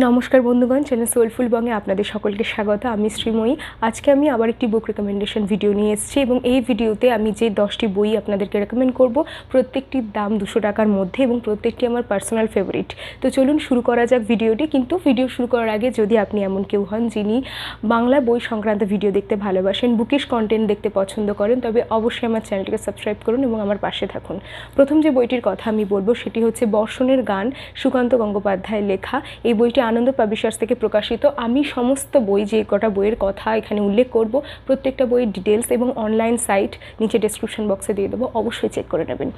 নমস্কার বন্ধুগণ channel soulful বঙ্গে আপনাদের সকলকে স্বাগত। আমি শ্রীময়ী। আজকে আমি আবার একটি বুক রেকমেন্ডেশন ভিডিও নিয়ে এসেছি এবং এই ভিডিওতে আমি যে দশটি বই আপনাদেরকে রেকমেন্ড করব প্রত্যেকটির দাম দুশো টাকার মধ্যে এবং প্রত্যেকটি আমার পার্সোনাল ফেভারিট তো চলুন শুরু করা যাক ভিডিওটি কিন্তু ভিডিও শুরু করার আগে যদি আপনি এমন কেউ হন যিনি বাংলা বই সংক্রান্ত ভিডিও দেখতে ভালোবাসেন বুকিশ কন্টেন্ট দেখতে পছন্দ করেন, তবে অবশ্যই আমার চ্যানেলটিকে সাবস্ক্রাইব করুন এবং আমার পাশে থাকুন। প্রথম যে বইটির কথা আমি বলব, সেটি হচ্ছে বর্ষণের গান সুকান্ত গঙ্গোপাধ্যায়ের লেখা। এই বইটি আনন্দ পাবলিশার্স থেকে প্রকাশিত, আমি সমস্ত বই, যে কটা বইয়ের কথা এখানে উল্লেখ করব, প্রত্যেকটা বইয়ের ডিটেলস এবং অনলাইন সাইট নিচে ডেসক্রিপশন বক্সে দিয়ে দেবো, অবশ্যই চেক করে নেবেন।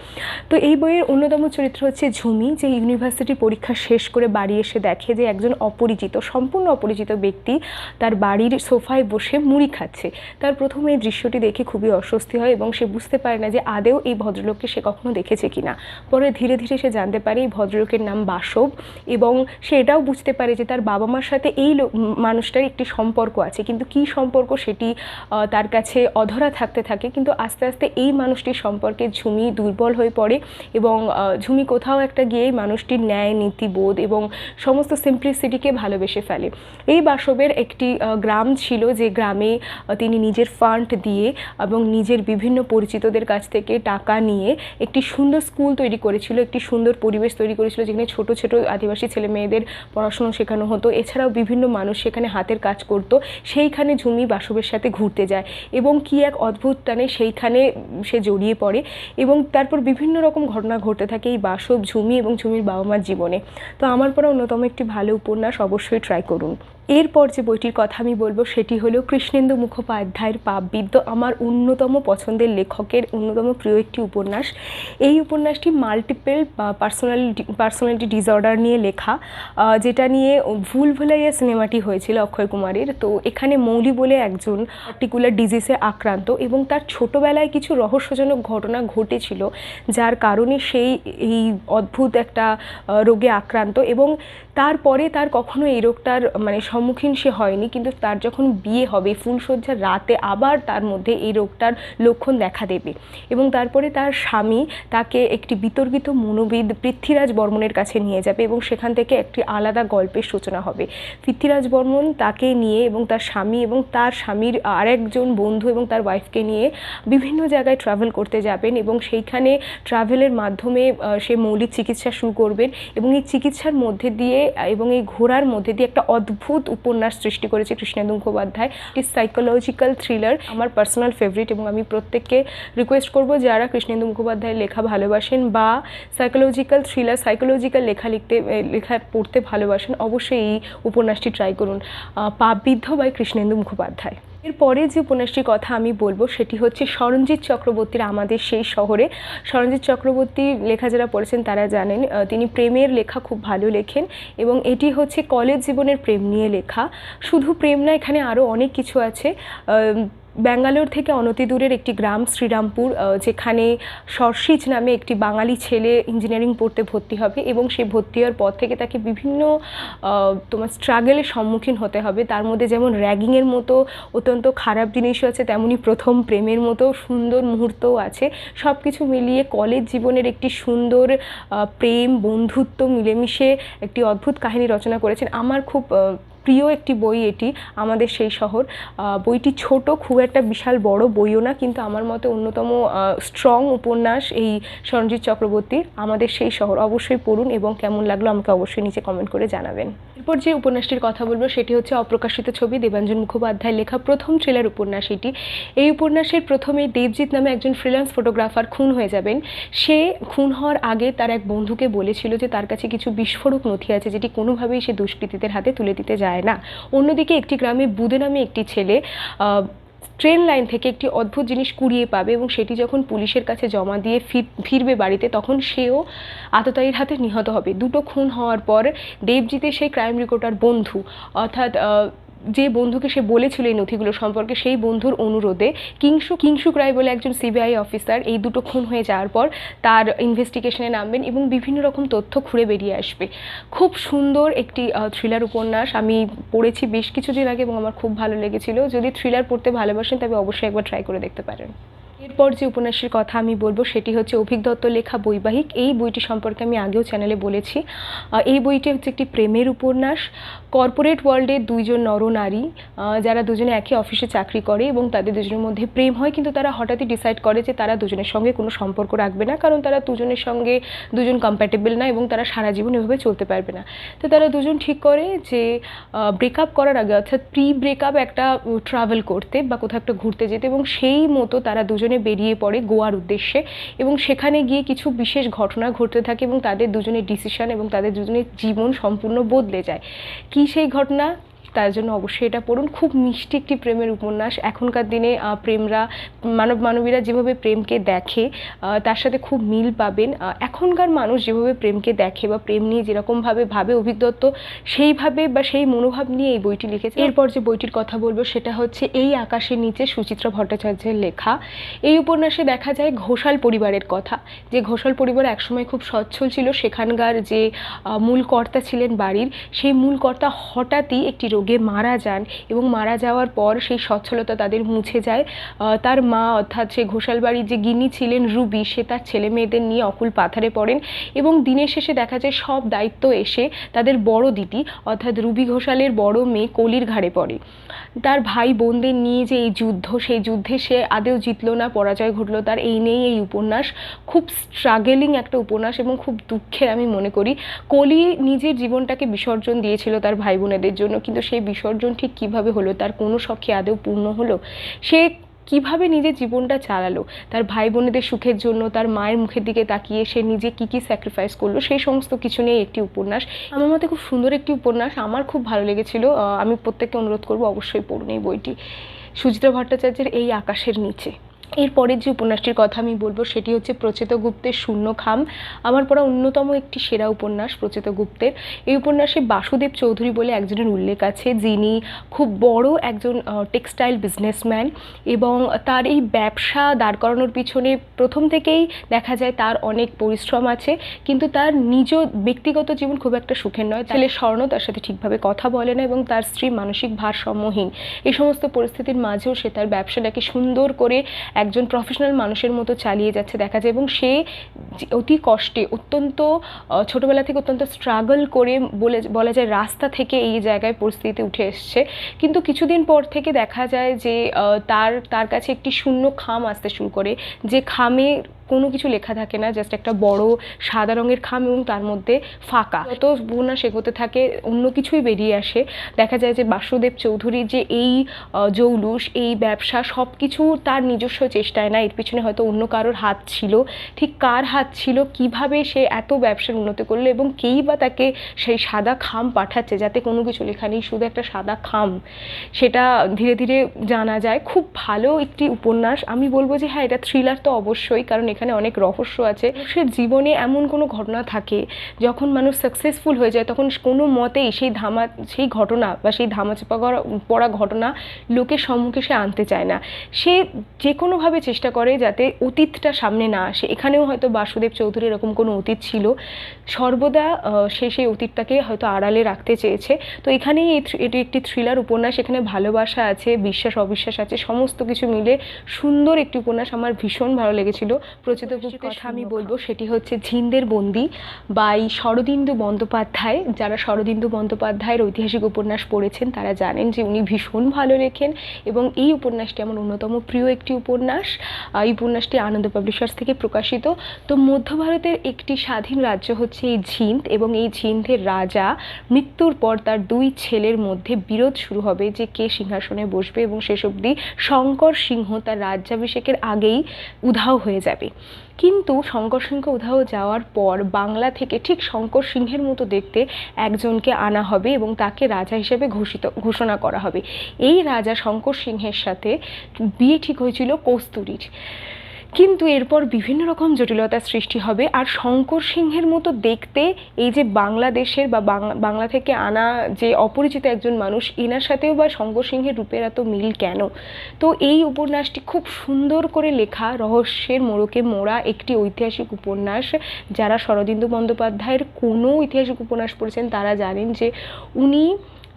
তো এই বইয়ের অন্যতম চরিত্র হচ্ছে ঝুমি, যে ইউনিভার্সিটি পরীক্ষা শেষ করে বাড়ি এসে দেখে যে একজন অপরিচিত, সম্পূর্ণ অপরিচিত ব্যক্তি তার বাড়ির সোফায় বসে মুড়ি খাচ্ছে। তার প্রথমে এই দৃশ্যটি দেখে খুবই অস্বস্তি হয় এবং সে বুঝতে পারে না যে আদেও এই ভদ্রলোককে সে কখনো দেখেছে কিনা। পরে ধীরে ধীরে সে জানতে পারে এই ভদ্রলোকের নাম বাসব এবং সে এটাও বুঝতে পারে যে তার বাবা মার সাথে এই মানুষটার একটি সম্পর্ক আছে। কিন্তু কী সম্পর্ক সেটি তার কাছে অধরা থাকতে থাকে। কিন্তু আস্তে আস্তে এই মানুষটির সম্পর্কে ঝুমি দুর্বল হয়ে পড়ে এবং ঝুমি কোথাও একটা গিয়েই মানুষটির ন্যায়, নীতিবোধ এবং সমস্ত সিম্পলিসিটিকে ভালোবেসে ফেলে। এই বাসবের একটি গ্রাম ছিল যে গ্রামে তিনি নিজের ফান্ড দিয়ে এবং নিজের বিভিন্ন পরিচিতদের কাছ থেকে টাকা নিয়ে একটি সুন্দর স্কুল তৈরি করেছিল। একটি সুন্দর পরিবেশ তৈরি করেছিল যেখানে ছোট ছোট আদিবাসী ছেলে মেয়েদের পড়াশুনো শেখানো হতো। এছাড়াও বিভিন্ন মানুষ সেখানে হাতের কাজ করত, সেইখানে ঝুমি বাসবের সাথে ঘুরতে যায় এবং কি এক অদ্ভুত টানে সেইখানে সে জড়িয়ে পড়ে এবং তারপর বিভিন্ন রকম ঘটনা ঘটতে থাকে এই বাসব ঝুমি এবং ঝুমির বাবা মার জীবনে। তো আমার পরে অন্যতম একটি ভালো উপন্যাস, অবশ্যই ট্রাই করুন। এরপর যে বইটির কথা আমি বলব সেটি হলো কৃষ্ণেন্দু মুখোপাধ্যায়ের পাপবিদ্য, আমার অন্যতম পছন্দের লেখকের অন্যতম প্রিয় একটি উপন্যাস। এই উপন্যাসটি মাল্টিপল পার্সোনালিটি পার্সোনালিটি ডিসঅর্ডার নিয়ে লেখা যেটা নিয়ে ভুল ভুলাইয়া সিনেমাটি হয়েছিল অক্ষয় কুমারের। তো এখানে মৌলি বলে একজন পার্টিকুলার ডিজিজে আক্রান্ত এবং তার ছোটোবেলায় কিছু রহস্যজনক ঘটনা ঘটেছিল, যার কারণে সেই, এই অদ্ভুত একটা রোগে আক্রান্ত এবং তারপরে তার কখনো এই রোগটার মানে সম্মুখীন সে হয়নি, কিন্তু তার যখন বিয়ে হবে, ফুলশয্যার রাতে আবার তার মধ্যে এই রোগটার লক্ষণ দেখা দেবে। এবং তারপরে তার স্বামী তাকে একটি বিতর্কিত মনোবিদ পৃথ্বীরাজ বর্মনের কাছে নিয়ে যাবে এবং সেখান থেকে একটি আলাদা গল্পের সূচনা হবে। পৃথ্বীরাজ বর্মন তাকে নিয়ে এবং তার স্বামী এবং তার স্বামীর আরেকজন বন্ধু এবং তার ওয়াইফকে নিয়ে বিভিন্ন জায়গায় ট্রাভেল করতে যাবেন এবং সেইখানে ট্রাভেলের মাধ্যমে সে মৌলিক চিকিৎসা শুরু করবেন এবং এই চিকিৎসার মধ্যে দিয়ে এবং এই ঘোড়ার মধ্যে দিয়ে একটা অদ্ভুত উপন্যাস সৃষ্টি করেছে কৃষ্ণেন্দু মুখোপাধ্যায়। একটি সাইকোলজিক্যাল থ্রিলার আমার পার্সোনাল ফেভারিট এবং আমি প্রত্যেককে রিকোয়েস্ট করব যারা কৃষ্ণেন্দু মুখোপাধ্যায়ের লেখা ভালোবাসেন বা সাইকোলজিক্যাল থ্রিলার সাইকোলজিক্যাল লেখা লিখতে লেখা পড়তে ভালোবাসেন, অবশ্যই এই উপন্যাসটি ট্রাই করুন। পাবিদ্ধ বাই কৃষ্ণেন্দু মুখোপাধ্যায়। এরপরে যে উপন্যাসটির কথা আমি বলব, সেটি হচ্ছে সরঞ্জিৎ চক্রবর্তীর আমাদের সেই শহরে। সরঞ্জিৎ চক্রবর্তী লেখা যারা পড়েছেন, তারা জানেন তিনি প্রেমের লেখা খুব ভালো লেখেন এবং এটি হচ্ছে কলেজ জীবনের প্রেম নিয়ে লেখা। শুধু প্রেম না, এখানে আরও অনেক কিছু আছে। ব্যাঙ্গালোর থেকে অনতি দূরের একটি গ্রাম শ্রীরামপুর যেখানে সরসিজ নামে একটি বাঙালি ছেলে ইঞ্জিনিয়ারিং পড়তে ভর্তি হবে এবং সে ভর্তি হওয়ার পর থেকে তাকে বিভিন্ন তোমার স্ট্রাগলের সম্মুখীন হতে হবে। তার মধ্যে যেমন র্যাগিংয়ের মতো অত্যন্ত খারাপ জিনিসও আছে তেমনি প্রথম প্রেমের মতো সুন্দর মুহূর্তও আছে। সব কিছু মিলিয়ে কলেজ জীবনের একটি সুন্দর প্রেম, বন্ধুত্ব মিলেমিশে একটি অদ্ভুত কাহিনী রচনা করেছেন। আমার খুব প্রিয় একটি বই এটি আমাদের সেই শহর। বইটি ছোট, খুব একটা বিশাল বড় বইও না, কিন্তু আমার মতে অন্যতম স্ট্রং উপন্যাস এই সরঞ্জিৎ চক্রবর্তীর আমাদের সেই শহর। অবশ্যই পড়ুন এবং কেমন লাগল আমাকে অবশ্যই নিচে কমেন্ট করে জানাবেন। এরপর যে উপন্যাসটির কথা বলব, সেটি হচ্ছে অপ্রকাশিত ছবি দেবাঞ্জন মুখোপাধ্যায় লেখা প্রথম থ্রিলার উপন্যাস এটি। এই উপন্যাসের প্রথমে দেবজিৎ নামে একজন ফ্রিল্যান্স ফটোগ্রাফার খুন হয়ে যাবেন। সে খুন হওয়ার আগে তার এক বন্ধুকে বলেছিল যে তার কাছে কিছু বিস্ফোরক নথি আছে, যেটি কোনোভাবেই সে দুষ্কৃতীদের হাতে তুলে দিতে যায় না, অন্যদিকে একটি গ্রামে বুদে নামে একটি ছেলে ট্রেন লাইন থেকে একটি অদ্ভুত জিনিস কুড়িয়ে পাবে এবং সেটি যখন পুলিশের কাছে জমা দিয়ে ফির, ফিরবে বাড়িতে, তখন সেও আততায়ীর হাতে নিহত হবে। দুটো খুন হওয়ার পর দেবজিতের সেই ক্রাইম রিপোর্টার বন্ধু, অর্থাৎ যে বন্ধুকে সে বলেছিল এই নথিগুলো সম্পর্কে, সেই বন্ধুর অনুরোধে কিংসু কিংসুক রায় বলে একজন সিবিআই অফিসার এই দুটো খুন হয়ে যাওয়ার পর তার ইনভেস্টিগেশনে নামবেন এবং বিভিন্ন রকম তথ্য খুঁড়ে বেরিয়ে আসবে। খুব সুন্দর একটি থ্রিলার উপন্যাস। আমি পড়েছি বেশ কিছুদিন আগে এবং আমার খুব ভালো লেগেছিল। যদি থ্রিলার পড়তে ভালোবাসেন, তবে অবশ্যই একবার ট্রাই করে দেখতে পারেন। এরপর যে উপন্যাসের কথা আমি বলব, সেটি হচ্ছে অভিক দত্ত লেখা বৈবাহিক। এই বইটি সম্পর্কে আমি আগেও চ্যানেলে বলেছি। এই বইটি হচ্ছে একটি প্রেমের উপন্যাস। কর্পোরেট ওয়ার্ল্ডে দুইজন নরনারী যারা দুজনে একই অফিসে চাকরি করে এবং তাদের দুজনের মধ্যে প্রেম হয়, কিন্তু তারা হঠাৎই ডিসাইড করে যে তারা দুজনের সঙ্গে কোনো সম্পর্ক রাখবে না, কারণ তারা দুজনের সঙ্গে দুজন কম্প্যাটেবল না এবং তারা সারা জীবন এভাবে চলতে পারবে না। তো তারা দুজন ঠিক করে যে ব্রেকআপ করার আগে, অর্থাৎ প্রি ব্রেকআপ একটা ট্রাভেল করতে বা কোথাও একটা ঘুরতে যেতে এবং সেই মতো তারা দুজনে বেরিয়ে পড়ে গোয়ার উদ্দেশ্যে এবং সেখানে গিয়ে কিছু বিশেষ ঘটনা ঘটতে থাকে এবং তাদের দুজনের ডিসিশন এবং তাদের দুজনের জীবন সম্পূর্ণ বদলে যায়। কি সেই ঘটনা? তার জন্য অবশ্যই এটা পড়ুন। খুব মিষ্টি একটি প্রেমের উপন্যাস। এখনকার দিনে প্রেমরা, মানব মানবীরা যেভাবে প্রেমকে দেখে তার সাথে খুব মিল পাবেন। এখনকার মানুষ যেভাবে প্রেমকে দেখে বা প্রেম নিয়ে যেরকমভাবে ভাবে অভিজ্ঞত, সেইভাবে বা সেই মনোভাব নিয়ে এই বইটি লিখেছে। এরপর যে বইটির কথা বলব, সেটা হচ্ছে এই আকাশের নিচে সুচিত্রা ভট্টাচার্যের লেখা। এই উপন্যাসে দেখা যায় ঘোষাল পরিবারের কথা। যে ঘোষাল পরিবার একসময় খুব সচ্ছল ছিল, সেখানকার যে মূল কর্তা ছিলেন বাড়ির, সেই মূল কর্তা হঠাৎই একটি রোগে মারা যান এবং মারা যাওয়ার পর সেই সচ্ছলতা তাদের মুছে যায়। তার মা অর্থাৎ সে ঘোষাল বাড়ির যে গিনি ছিলেন রুবি, সে তার ছেলে মেয়েদের নিয়ে অকুল পাথারে পড়েন এবং দিনের শেষে দেখা যায় সব দায়িত্ব এসে তাদের বড় দিদি অর্থাৎ রুবি ঘোষালের বড় মেয়ে কলির ঘাড়ে পড়ে। তার ভাই বোনদের নিয়ে যে এই যুদ্ধ, সেই যুদ্ধে সে আদেও জিতলো না, পরাজয় ঘটলো, তার এই নিয়েই এই উপন্যাস। খুব স্ট্রাগেলিং একটা উপন্যাস এবং খুব দুঃখের আমি মনে করি। কলি নিজের জীবনটাকে বিসর্জন দিয়েছিল তার ভাই বোনেদের জন্য, কিন্তু সেই বিসর্জন ঠিক কীভাবে হলো, তার কোনো শখে আদেও পূর্ণ হলো? সে কীভাবে নিজের জীবনটা চালালো? তার ভাই বোনেদের সুখের জন্য, তার মায়ের মুখের দিকে তাকিয়ে সে নিজে কি কি স্যাক্রিফাইস করল, সেই সমস্ত কিছু নিয়ে একটি উপন্যাস। আমার মতে খুব সুন্দর একটি উপন্যাস, আমার খুব ভালো লেগেছিল। আমি প্রত্যেককে অনুরোধ করব অবশ্যই পড়ুন এই বইটি। সুচিত্রা ভট্টাচার্যের এই আকাশের নিচে। এরপরের যে উপন্যাসটির কথা আমি বলব, সেটি হচ্ছে প্রচেত গুপ্তের শূন্য খাম। আমার পড়া অন্যতম একটি সেরা উপন্যাস প্রচেত গুপ্তের। এই উপন্যাসে বাসুদেব চৌধুরী বলে একজনের উল্লেখ আছে, যিনি খুব বড় একজন টেক্সটাইল বিজনেসম্যান এবং তার এই ব্যবসা দাঁড় করানোর পিছনে প্রথম থেকেই দেখা যায় তার অনেক পরিশ্রম আছে, কিন্তু তার নিজ ব্যক্তিগত জীবন খুব একটা সুখের নয়। ছেলে স্বর্ণ তার সাথে ঠিকভাবে কথা বলে না এবং তার স্ত্রী মানসিক ভারসাম্যহীন। এই সমস্ত পরিস্থিতির মাঝেও সে তার ব্যবসাটাকে সুন্দর করে একজন প্রফেশনাল মানুষের মতো চালিয়ে যাচ্ছে দেখা যায় এবং সে অতি কষ্টে অত্যন্ত ছোটোবেলা থেকে অত্যন্ত স্ট্রাগল করে বলে, বলা যায় রাস্তা থেকে এই জায়গায় পরিস্থিতিতে উঠে এসছে। কিন্তু কিছুদিন পর থেকে দেখা যায় যে তার তার কাছে একটি শূন্য খাম আসতে শুরু করে। যে খামে কোনো কিছু লেখা থাকে না জাস্ট একটা বড় সাদা রঙের খাম এবং তার মধ্যে ফাঁকা। যত উপন্যাস এগোতে থাকে, অন্য কিছুই বেরিয়ে আসে। দেখা যায় যে বাসুদেব চৌধুরীর যে এই জৌলুস, এই ব্যবসা সব কিছু তার নিজস্ব চেষ্টায় না। এর পিছনে হয়তো অন্য কারোর হাত ছিল। ঠিক কার হাত ছিল, কীভাবে সে এত ব্যবসার উন্নতি করল এবং কেই বা তাকে সেই সাদা খাম পাঠাচ্ছে, যাতে কোনো কিছু লেখা নেই, শুধু একটা সাদা খাম। সেটা ধীরে ধীরে জানা যায়। খুব ভালো একটি উপন্যাস। আমি বলব যে হ্যাঁ এটা থ্রিলার তো অবশ্যই, কারণ এখানে অনেক রহস্য আছে। মানুষের জীবনে এমন কোনো ঘটনা থাকে, যখন মানুষ সাকসেসফুল হয়ে যায়, তখন কোনো মতেই সেই ধামা, সেই ঘটনা বা সেই ধামাচাপা পড়া ঘটনা লোকের সম্মুখে সে আনতে চায় না। সে যে কোনোভাবে চেষ্টা করে যাতে অতীতটা সামনে না আসে। এখানেও হয়তো বাসুদেব চৌধুরী এরকম কোনো অতীত ছিল। সর্বদা সে সেই অতীতটাকে হয়তো আড়ালে রাখতে চেয়েছে। তো এখানেই এটি একটি থ্রিলার উপন্যাস। এখানে ভালোবাসা আছে, বিশ্বাস, অবিশ্বাস আছে, সমস্ত কিছু মিলে সুন্দর একটি উপন্যাস। আমার ভীষণ ভালো লেগেছিল। প্রচিত কথা আমি বলব সেটি হচ্ছে ঝিন্দের বন্দি বাই শরদিন্দু বন্দ্যোপাধ্যায়। যারা শরদিন্দু বন্দ্যোপাধ্যায়ের ঐতিহাসিক উপন্যাস পড়েছেন তারা জানেন যে উনি ভীষণ ভালো লেখেন এবং এই উপন্যাসটি আমার অন্যতম প্রিয় একটি উপন্যাস। এই উপন্যাসটি আনন্দ পাবলিশার্স থেকে প্রকাশিত। তো মধ্য ভারতের একটি স্বাধীন রাজ্য হচ্ছে এই ঝিন্দ এবং এই ঝিন্দের রাজা মৃত্যুর পর তার দুই ছেলের মধ্যে বিরোধ শুরু হবে যে কে সিংহাসনে বসবে এবং শেষ অবধি শঙ্কর সিংহ তার রাজ্যাভিষেকের আগেই উধাও হয়ে যাবে। কিন্তু শঙ্কর সিংহ উধাও যাওয়ার পর বাংলা থেকে ঠিক শঙ্কর সিংহের মতো দেখতে একজনকে আনা হবে এবং তাকে রাজা হিসেবে ঘোষিত, ঘোষণা করা হবে। এই রাজা শঙ্কর সিংহের সাথে বিয়ে ঠিক হয়েছিল কস্তুরীর। কিন্তু এরপর বিভিন্ন রকম জটিলতার সৃষ্টি হবে। আর শঙ্কর সিংহের মতো দেখতে এই যে বাংলাদেশের বা বাংলা থেকে আনা যে অপরিচিত একজন মানুষ এনার সাথেও বা শঙ্কর সিংহের রূপের এত মিল কেন? তো এই উপন্যাসটি খুব সুন্দর করে লেখা রহস্যের মোড়কে মোড়া একটি ঐতিহাসিক উপন্যাস, যারা শরদিন্দু বন্দ্যোপাধ্যায়ের কোনো ঐতিহাসিক উপন্যাস পড়েছেন, তারা জানেন যে উনি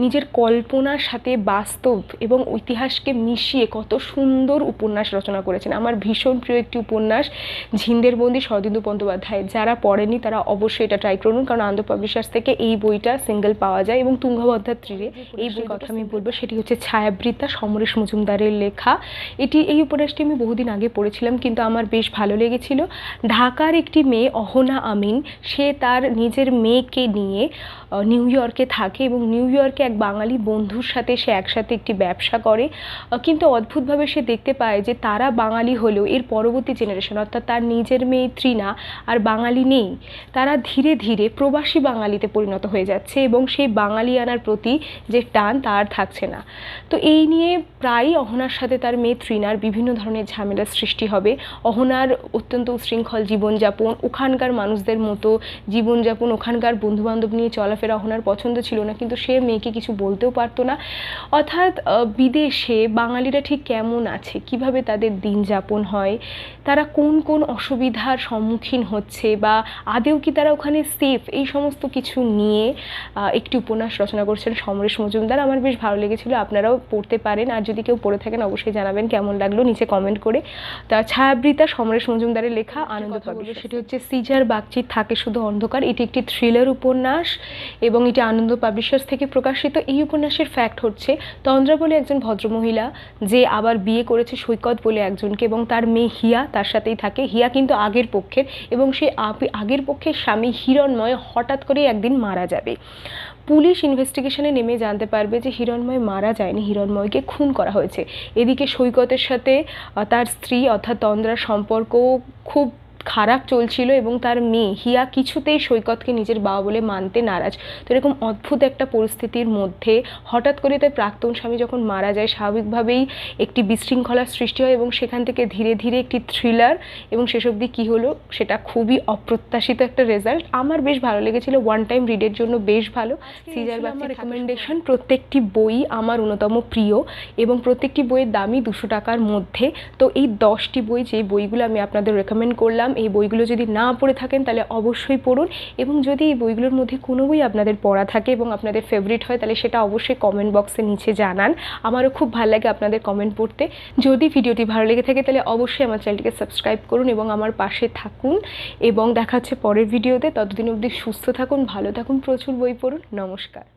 নিজের কল্পনার সাথে বাস্তব এবং ইতিহাসকে মিশিয়ে কত সুন্দর উপন্যাস রচনা করেছেন। আমার ভীষণ প্রিয় একটি উপন্যাস ঝিন্দের বন্দি শরদিন্দু বন্দ্যোপাধ্যায়। যারা পড়েনি তারা অবশ্যই এটা ট্রাই করুন কারণ আনন্দ পাবলিশার্স থেকে এই বইটা সিঙ্গেল পাওয়া যায় এবং তুঙ্গভদ্রার তীরে এই বই কথা আমি বলব সেটি হচ্ছে ছায়াবৃতা সমরেশ মজুমদারের লেখা। এটি এই উপন্যাসটি আমি বহুদিন আগে পড়েছিলাম কিন্তু আমার বেশ ভালো লেগেছিল। ঢাকার একটি মেয়ে অহনা আমিন সে তার নিজের মেয়েকে নিয়ে নিউ ইয়র্কে থাকে এবং নিউ ইয়র্কে এক বাঙালি বন্ধুর সাথে সে একসাথে একটি ব্যবসা করে। কিন্তু অদ্ভুতভাবে সে দেখতে পায় যে তারা বাঙালি হলেও এর পরবর্তী জেনারেশন অর্থাৎ তার নিজের মেয়ে তৃণা আর বাঙালি নেই, তারা ধীরে ধীরে প্রবাসী বাঙালিতে পরিণত হয়ে যাচ্ছে এবং সেই বাঙালিয়ানার প্রতি যে টান তার থাকছে না। তো এই নিয়ে প্রায়ই অহনার সাথে তার মেয়ে তৃণার বিভিন্ন ধরনের ঝামেলার সৃষ্টি হবে। অহনার অত্যন্ত উশৃঙ্খল জীবনযাপন, ওখানকার মানুষদের মতো জীবনযাপন, ওখানকার বন্ধুবান্ধব নিয়ে চলাফেরা অহনার পছন্দ ছিল না, কিন্তু সে মেয়েকে কিছু বলতেও পারতো না। অর্থাৎ বিদেশে বাঙালিরা ঠিক কেমন আছে? কীভাবে তাদের দিন যাপন হয়? তারা কোন কোন অসুবিধার সম্মুখীন হচ্ছে? বা আদেও কি তারা ওখানে সেফ এই সমস্ত কিছু নিয়ে একটি উপন্যাস রচনা করছেন সমরেশ মজুমদার। আমার বেশ ভালো লেগেছিল আপনারাও পড়তে পারেন। আর যদি কেউ পড়ে থাকেন অবশ্যই জানাবেন কেমন লাগল নিচে কমেন্ট করে। তা ছায়াবৃতা সমরেশ মজুমদারের লেখা আনন্দ পাবলিশ সেটি হচ্ছে সিজার বাগচির থাকে শুধু অন্ধকার। এটি একটি থ্রিলার উপন্যাস এবং এটি আনন্দ পাবলিশার্স থেকে প্রকাশিত এই উপন্যাসের ফ্যাক্ট হচ্ছে, তন্দ্রা বলে একজন ভদ্রমহিলা যে আবার বিয়ে করেছে সৈকত বলে একজনকে এবং তার মেয়ে হিয়া তার সাথেই থাকে। হিয়া কিন্তু আগের পক্ষের এবং আপ- আগের পক্ষের স্বামী হিরণময় হঠাৎ করে একদিন মারা যাবে। পুলিশ ইনভেস্টিগেশনে নেমে জানতে পারবে যে হিরণময় মারা যায়নি, হিরণময়কে খুন করা হয়েছে। এদিকে সৈকতের সাথে তার স্ত্রী অর্থাৎ তন্দ্রার সম্পর্ক খুব খারাপ চলছিল এবং তার মেয়ে হিয়া কিছুতেই সৈকতকে নিজের বাবা বলে মানতে নারাজ। তো এরকম অদ্ভুত একটা পরিস্থিতির মধ্যে হঠাৎ করে তার প্রাক্তন স্বামী যখন মারা যায় স্বাভাবিকভাবেই একটি বিশৃঙ্খলার সৃষ্টি হয় এবং সেখান থেকে ধীরে ধীরে একটি থ্রিলার এবং শেষ অবধি কী হলো সেটা খুবই অপ্রত্যাশিত একটা রেজাল্ট আমার বেশ ভালো লেগেছিল ওয়ান টাইম রিডের জন্য বেশ ভালো। সিজার বা রেকমেন্ডেশন প্রত্যেকটি বই আমার অন্যতম প্রিয় এবং প্রত্যেকটি বইয়ের দামই দুশো টাকার মধ্যে। তো এই দশটি বই যে বইগুলো আমি আপনাদের রেকমেন্ড করলাম এই বইগুলো যদি না পড়ে থাকেন তাহলে অবশ্যই পড়ুন এবং যদি এই বইগুলোর মধ্যে কোনো বই আপনাদের পড়া থাকে এবং আপনাদের ফেভারিট হয় তাহলে সেটা অবশ্যই কমেন্ট বক্সে নিচে জানান। আমারও খুব ভালো লাগে আপনাদের কমেন্ট পড়তে। যদি ভিডিওটি ভালো লেগে থাকে তাহলে অবশ্যই আমার চ্যানেলটিকে সাবস্ক্রাইব করুন এবং আমার পাশে থাকুন এবং দেখা হচ্ছে পরের ভিডিওতে। ততদিন অবধি সুস্থ থাকুন, ভালো থাকুন, প্রচুর বই পড়ুন। নমস্কার।